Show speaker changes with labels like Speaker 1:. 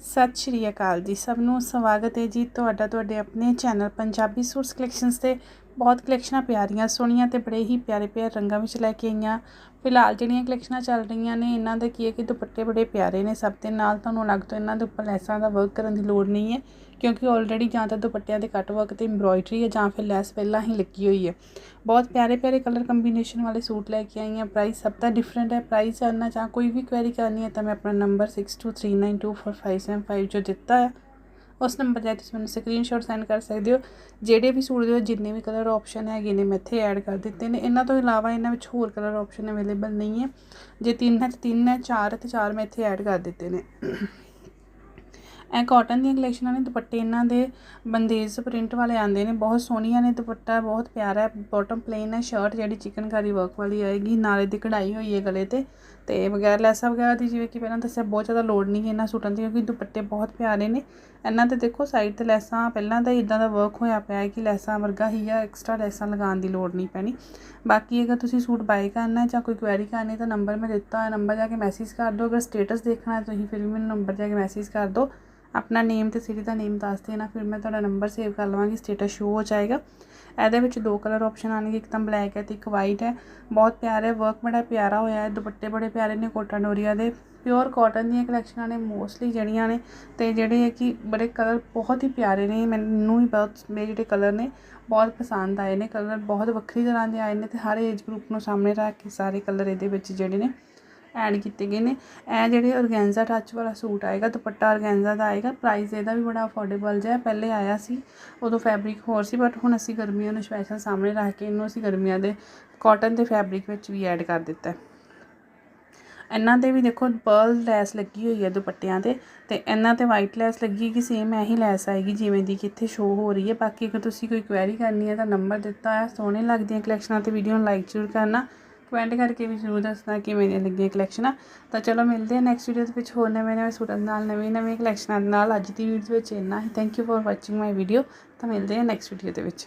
Speaker 1: ਸਤਿ ਸ਼੍ਰੀ ਅਕਾਲ ਜੀ। ਸਭ ਨੂੰ ਸਵਾਗਤ ਹੈ ਜੀ ਤੁਹਾਡਾ, ਤੁਹਾਡੇ ਆਪਣੇ ਚੈਨਲ ਪੰਜਾਬੀ ਸੂਟਸ ਕਲੈਕਸ਼ਨਸ ਤੇ ਬਹੁਤ ਕਲੈਕਸ਼ਨਾਂ ਪਿਆਰੀਆਂ, ਸੋਹਣੀਆਂ ਤੇ ਬੜੇ ਹੀ ਪਿਆਰੇ ਪਿਆਰੇ ਰੰਗਾਂ ਵਿੱਚ ਲੈ ਕੇ ਆਈਆਂ। ਫਿਲਹਾਲ ਜਿਹੜੀਆਂ ਕਲੈਕਸ਼ਨਾਂ ਚੱਲ ਰਹੀਆਂ ਨੇ, ਇਹਨਾਂ ਦਾ ਕੀ ਹੈ ਕਿ ਦੁਪੱਟੇ ਬੜੇ ਪਿਆਰੇ ਨੇ ਸਭ ਦੇ ਨਾਲ। ਤੁਹਾਨੂੰ ਅਲੱਗ ਤੋਂ ਇਹਨਾਂ ਦੇ ਉੱਪਰ ਲੈਸਾਂ ਦਾ ਵਰਕ ਕਰਨ ਦੀ ਲੋੜ ਨਹੀਂ ਹੈ, ਕਿਉਂਕਿ ਆਲਰੇਡੀ ਜਾਂ ਤਾਂ ਦੁਪੱਟਿਆਂ ਦੇ ਕੱਟ ਵਰਕ ਤੇ ਐਮਬ੍ਰੋਇਡਰੀ ਹੈ ਜਾਂ ਫਿਰ ਲੈਸ ਪਹਿਲਾਂ ਹੀ ਲੱਗੀ ਹੋਈ ਹੈ। ਬਹੁਤ ਪਿਆਰੇ ਪਿਆਰੇ ਕਲਰ ਕੰਬੀਨੇਸ਼ਨ ਵਾਲੇ ਸੂਟ ਲੈ ਕੇ ਆਈ ਹਾਂ ਪ੍ਰਾਈਸ ਸਭ ਦਾ ਡਿਫਰੈਂਟ ਹੈ। ਪ੍ਰਾਈਸ ਜਾਨਣਾ ਜਾਂ ਕੋਈ ਵੀ ਕੁਐਰੀ ਕਰਨੀ ਹੈ ਤਾਂ ਮੈਂ ਆਪਣਾ ਨੰਬਰ 6239245575 ਜੋ ਦਿੱਤਾ ਹੈ ਉਸ ਨੰਬਰ 'ਤੇ ਤੁਸੀਂ ਮੈਨੂੰ ਸਕਰੀਨਸ਼ਾਟ ਸੈਂਡ ਕਰ ਸਕਦੇ ਹੋ। ਜਿਹੜੇ ਵੀ ਸੂਟ ਦੇ ਜਿੰਨੇ ਵੀ ਕਲਰ ਆਪਸ਼ਨ ਹੈਗੇ ਨੇ, ਮੈਂ ਇੱਥੇ ਐਡ ਕਰ ਦਿੱਤੇ ਨੇ। ਇਹਨਾਂ ਤੋਂ ਇਲਾਵਾ ਇਹਨਾਂ ਵਿੱਚ ਹੋਰ ਕਲਰ ਆਪਸ਼ਨ ਅਵੇਲੇਬਲ ਨਹੀਂ ਹੈ। ਜੇ ਤਿੰਨ ਹੈ ਤਾਂ ਤਿੰਨ ਹੈ, ਚਾਰ ਹੈ ਤਾਂ ਚਾਰ ਮੈਂ ਇੱਥੇ ਐਡ ਕਰ ਦਿੱਤੇ ਨੇ। ਇਹ ਕਾਟਨ ਦੀਆਂ ਕਲੈਕਸ਼ਨਾਂ ਨੇ, ਦੁਪੱਟੇ ਇਹਨਾਂ ਦੇ ਬੰਦੇਜ ਪ੍ਰਿੰਟ ਵਾਲੇ ਆਉਂਦੇ ਨੇ। ਬਹੁਤ ਸੋਹਣੀਆਂ ਨੇ, ਦੁਪੱਟਾ ਬਹੁਤ ਪਿਆਰਾ ਹੈ। ਬਾਟਮ ਪਲੇਨ ਹੈ ਸ਼ਰਟ ਜਿਹੜੀ ਚਿਕਨਕਾਰੀ ਵਰਕ ਵਾਲੀ ਆਏਗੀ। ਨਾਲੇ ਦੀ ਕਢਾਈ ਹੋਈ ਹੈ ਗਲੇ ਤੇ। ਤੇ ਵਗੈਰਾ ਲੈਸਾਂ ਵਗੈਰਾ ਦੀ ਜਿਵੇਂ ਕਿ ਪਹਿਲਾਂ ਦੱਸਿਆ ਬਹੁਤ ਜ਼ਿਆਦਾ ਲੋੜ ਨਹੀਂ ਹੈ ਇਹਨਾਂ ਸੂਟਾਂ ਦੀ ਕਿਉਂਕਿ ਦੁਪੱਟੇ ਬਹੁਤ ਪਿਆਰੇ ਨੇ। ਇਹਨਾਂ ਤੇ ਦੇਖੋ ਸਾਈਡ ਤੇ ਲੈਸਾਂ ਪਹਿਲਾਂ ਤਾਂ ਇਦਾਂ ਦਾ ਵਰਕ ਹੋਇਆ ਪਿਆ ਹੈ ਕਿ ਲੈਸਾਂ ਵਰਗਾ ਹੀ ਆ ਐਕਸਟਰਾ ਲੈਸਾਂ ਲਗਾਉਣ ਦੀ ਲੋੜ ਨਹੀਂ ਪੈਣੀ। ਬਾਕੀ ਅਗਰ ਤੁਸੀਂ ਸੂਟ ਬਾਈ ਕਰਨਾ ਜਾਂ ਕੋਈ ਕੁਐਰੀ ਕਰਨੀ ਤਾਂ ਨੰਬਰ ਮੈਂ ਦਿੱਤਾ ਹੈ ਨੰਬਰ ਜਾ ਕੇ ਮੈਸੇਜ ਕਰ ਦਿਓ। ਅਗਰ ਸਟੇਟਸ ਦੇਖਣਾ ਹੈ ਤੁਸੀਂ ਫਿਰ ਵੀ ਮੈਨੂੰ ਨੰਬਰ ਜਾ ਕੇ ਮੈਸੇਜ ਕਰ ਦਿਓ। ਆਪਣਾ ਨੇਮ ਤੇ ਸਿਟੀ ਦਾ ਨੇਮ ਦੱਸ ਦੇਣਾ, ਫਿਰ ਮੈਂ ਤੁਹਾਡਾ ਨੰਬਰ ਸੇਵ ਕਰ ਲਵਾਂਗੀ ਸਟੇਟਸ ਸ਼ੋ ਹੋ ਜਾਏਗਾ। ਇਹਦੇ ਵਿੱਚ ਦੋ ਕਲਰ ਆਪਸ਼ਨ ਆਣਗੇ ਇੱਕ ਤਾਂ ਬਲੈਕ ਹੈ ਤੇ ਇੱਕ ਵਾਈਟ ਹੈ। ਬਹੁਤ ਪਿਆਰਾ ਹੈ ਵਰਕ ਬੜਾ ਪਿਆਰਾ ਹੋਇਆ ਹੈ, ਦੁਪੱਟੇ ਬੜੇ ਪਿਆਰੇ ਨੇ ਕੋਟਾ ਡੋਰੀਆ ਦੇ। ਪਿਓਰ ਕਾਟਨ ਦੀਆਂ ਕਲੈਕਸ਼ਨਾਂ ਨੇ ਮੋਸਟਲੀ ਜਿਹੜੀਆਂ ਨੇ, ਤੇ ਜਿਹੜੇ ਹੈ ਕਿ ਬੜੇ ਕਲਰ ਬਹੁਤ ਹੀ ਪਿਆਰੇ ਨੇ, ਮੈਨੂੰ ਹੀ ਬਹੁਤ, ਮੇਰੇ ਜਿਹੜੇ ਕਲਰ ਨੇ, ਬਹੁਤ ਪਸੰਦ ਆਏ ਨੇ। ਕਲਰ ਬਹੁਤ ਵੱਖਰੀ ਤਰ੍ਹਾਂ ਦੇ ਆਏ ਨੇ ਤੇ ਹਰ ਏਜ ਗਰੁੱਪ ਨੂੰ ਸਾਹਮਣੇ ਰੱਖ ਕੇ ਸਾਰੇ ਕਲਰ ਇਹਦੇ ਵਿੱਚ ਜਿਹੜੇ ਨੇ ਐਡ ਕੀਤੇ ਗਏ ਨੇ। ਇਹ ਜਿਹੜੇ ਔਰਗੈਂਜ਼ਾ ਟੱਚ ਵਾਲਾ ਸੂਟ ਆਏਗਾ, ਦੁਪੱਟਾ ਔਰਗੈਂਜ਼ਾ ਦਾ ਆਏਗਾ ਪ੍ਰਾਈਸ ਇਹਦਾ ਵੀ ਬੜਾ ਅਫੋਰਡੇਬਲ ਜਿਹਾ ਪਹਿਲੇ ਆਇਆ ਸੀ, ਉਦੋਂ ਫੈਬਰਿਕ ਹੋਰ ਸੀ ਬਟ ਹੁਣ ਅਸੀਂ ਗਰਮੀਆਂ ਨੂੰ ਸਪੈਸ਼ਲ ਸਾਹਮਣੇ ਰੱਖ ਕੇ ਇਹਨੂੰ ਅਸੀਂ ਗਰਮੀਆਂ ਦੇ ਕਾਟਨ ਦੇ ਫੈਬਰਿਕ ਵਿੱਚ ਵੀ ਐਡ ਕਰ ਦਿੱਤਾ ਇਹਨਾਂ 'ਤੇ ਵੀ ਦੇਖੋ ਪਰਲ ਲੈਸ ਲੱਗੀ ਹੋਈ ਹੈ ਦੁਪੱਟਿਆਂ ਤੇ ਤੇ ਇਹਨਾਂ ਤੇ ਵਾਈਟ ਲੈਸ ਲੱਗੀ ਕਿ ਸੇਮ ਇਹੀ ਲੈਸ ਆਏਗੀ, ਜਿਵੇਂ ਦੀ ਕਿ ਇੱਥੇ ਸ਼ੋ ਹੋ ਰਹੀ ਹੈ। ਬਾਕੀ ਅਗਰ ਤੁਸੀਂ ਕੋਈ ਕੁਐਰੀ ਕਰਨੀ ਹੈ ਤਾਂ ਨੰਬਰ ਦਿੱਤਾ ਹੈ, ਸੋਹਣੇ ਲੱਗਦੀਆਂ ਕਲੈਕਸ਼ਨਾਂ ਤੇ ਵੀਡੀਓ ਨੂੰ ਲਾਈਕ ਜ਼ਰੂਰ ਕਰਨਾ। ਕਮੈਂਟ ਕਰਕੇ ਵੀ ਜ਼ਰੂਰ ਦੱਸਣਾ ਕਿ ਮੇਰੀਆਂ ਲੱਗੀਆਂ ਕਲੈਕਸ਼ਨਾਂ ਤਾਂ ਚਲੋ ਮਿਲਦੇ ਹਾਂ ਨੈਕਸਟ ਵੀਡੀਓ ਦੇ ਵਿੱਚ ਹੋਰ ਨਵੇਂ ਨਵੇਂ ਸੂਟਾਂ ਨਾਲ, ਨਵੀਂ ਨਵੀਂ ਕਲੈਕਸ਼ਨਾਂ ਦੇ ਨਾਲ। ਅੱਜ ਦੀ ਵੀਡੀਓ ਵਿੱਚ ਇੰਨਾ ਹੀ। Thank you for watching my video ਤਾਂ ਮਿਲਦੇ ਹਾਂ ਨੈਕਸਟ ਵੀਡੀਓ ਦੇ ਵਿੱਚ।